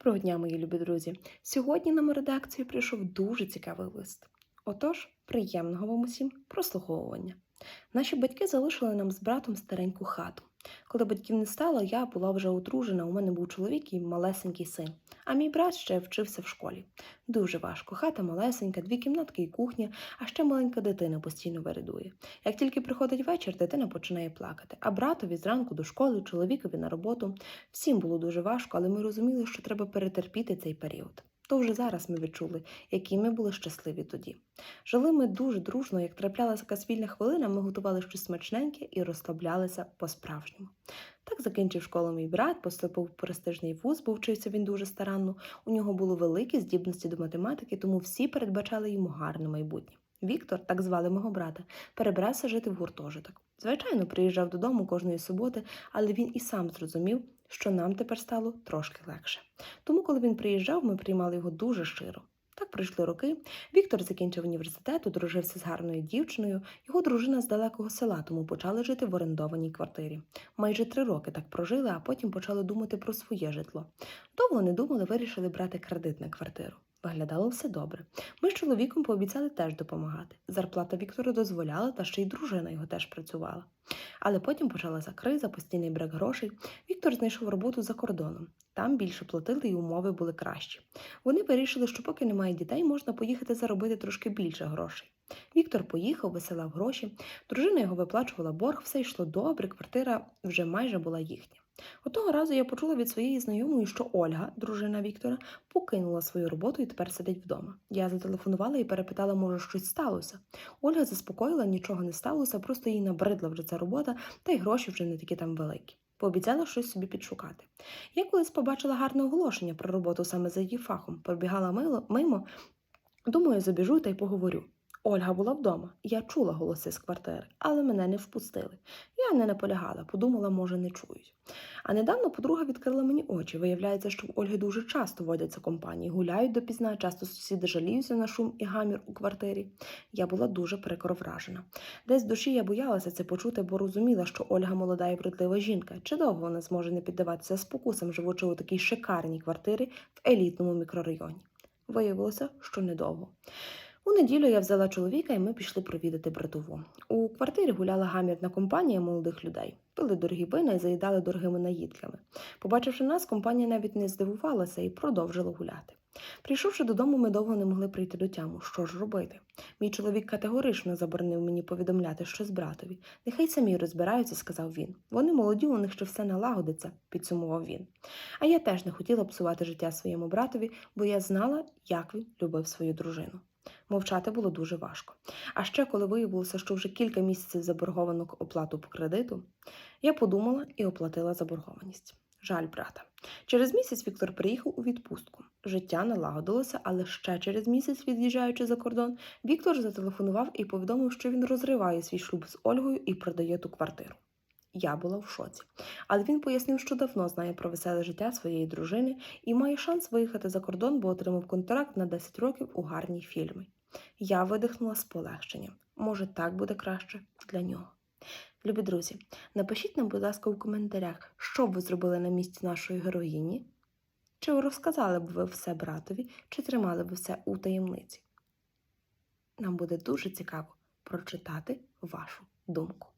Доброго дня, мої любі друзі! Сьогодні нам у редакцію прийшов дуже цікавий лист. Отож, приємного вам усім прослуховування. Наші батьки залишили нам з братом стареньку хату. Коли батьків не стало, я була вже одружена, у мене був чоловік і малесенький син, а мій брат ще вчився в школі. Дуже важко. Хата малесенька, дві кімнатки і кухня, а ще маленька дитина постійно вередує. Як тільки приходить вечір, дитина починає плакати. А братові зранку до школи, чоловікові на роботу. Всім було дуже важко, але ми розуміли, що треба перетерпіти цей період. То вже зараз ми відчули, які ми були щасливі тоді. Жили ми дуже дружно, як траплялася якась вільна хвилина, ми готували щось смачненьке і розслаблялися по-справжньому. Так закінчив школу мій брат, поступив престижний вуз, бо вчився він дуже старанно. У нього були великі здібності до математики, тому всі передбачали йому гарне майбутнє. Віктор, так звали мого брата, перебрався жити в гуртожиток. Звичайно, приїжджав додому кожної суботи, але він і сам зрозумів, що нам тепер стало трошки легше. Тому, коли він приїжджав, ми приймали його дуже щиро. Так пройшли роки. Віктор закінчив університет, одружився з гарною дівчиною. Його дружина з далекого села, тому почали жити в орендованій квартирі. Майже три роки так прожили, а потім почали думати про своє житло. Довго не думали, вирішили брати кредит на квартиру. Виглядало все добре. Ми з чоловіком пообіцяли теж допомагати. Зарплата Віктора дозволяла, та ще й дружина його теж працювала. Але потім почалася криза, постійний брак грошей. Віктор знайшов роботу за кордоном. Там більше платили і умови були кращі. Вони вирішили, що поки немає дітей, можна поїхати заробити трошки більше грошей. Віктор поїхав, висилав гроші, дружина його виплачувала борг, все йшло добре, квартира вже майже була їхня. Отого разу я почула від своєї знайомої, що Ольга, дружина Віктора, покинула свою роботу і тепер сидить вдома. Я зателефонувала і перепитала, може, щось сталося. Ольга заспокоїла, нічого не сталося, просто їй набридла вже ця робота, та й гроші вже не такі там великі. Пообіцяла щось собі підшукати. Я колись побачила гарне оголошення про роботу саме за її фахом, пробігала мило, мимо. Думаю, забіжу та й поговорю. Ольга була вдома. Я чула голоси з квартири, але мене не впустили. Я не наполягала, подумала, може, не чують. А недавно подруга відкрила мені очі. Виявляється, що в Ольги дуже часто водяться компанії, гуляють допізна, часто сусіди жаліються на шум і гамір у квартирі. Я була дуже прикро вражена. Десь в душі я боялася це почути, бо розуміла, що Ольга молода і вродлива жінка. Чи довго вона зможе не піддаватися спокусам, живучи у такій шикарній квартирі в елітному мікрорайоні? Виявилося, що недовго. У неділю я взяла чоловіка, і ми пішли провідати братову. У квартирі гуляла гамірна компанія молодих людей, пили дорогі вина і заїдали дорогими наїдками. Побачивши нас, компанія навіть не здивувалася і продовжила гуляти. Прийшовши додому, ми довго не могли прийти до тяму. Що ж робити? Мій чоловік категорично заборонив мені повідомляти щось братові. Нехай самі розбираються, сказав він. Вони молоді, у них ще все налагодиться, підсумував він. А я теж не хотіла псувати життя своєму братові, бо я знала, як він любив свою дружину. Мовчати було дуже важко. А ще, коли виявилося, що вже кілька місяців заборговано оплату по кредиту, я подумала і оплатила заборгованість. Жаль, брата. Через місяць Віктор приїхав у відпустку. Життя налагодилося, але ще через місяць, від'їжджаючи за кордон, Віктор зателефонував і повідомив, що він розриває свій шлюб з Ольгою і продає ту квартиру. Я була в шоці. Але він пояснив, що давно знає про веселе життя своєї дружини і має шанс виїхати за кордон, бо отримав контракт на 10 років у гарній фільмі. Я видихнула з полегшенням. Може, так буде краще для нього. Любі друзі, напишіть нам, будь ласка, у коментарях, що б ви зробили на місці нашої героїні. Чи розказали б ви все братові, чи тримали б все у таємниці? Нам буде дуже цікаво прочитати вашу думку.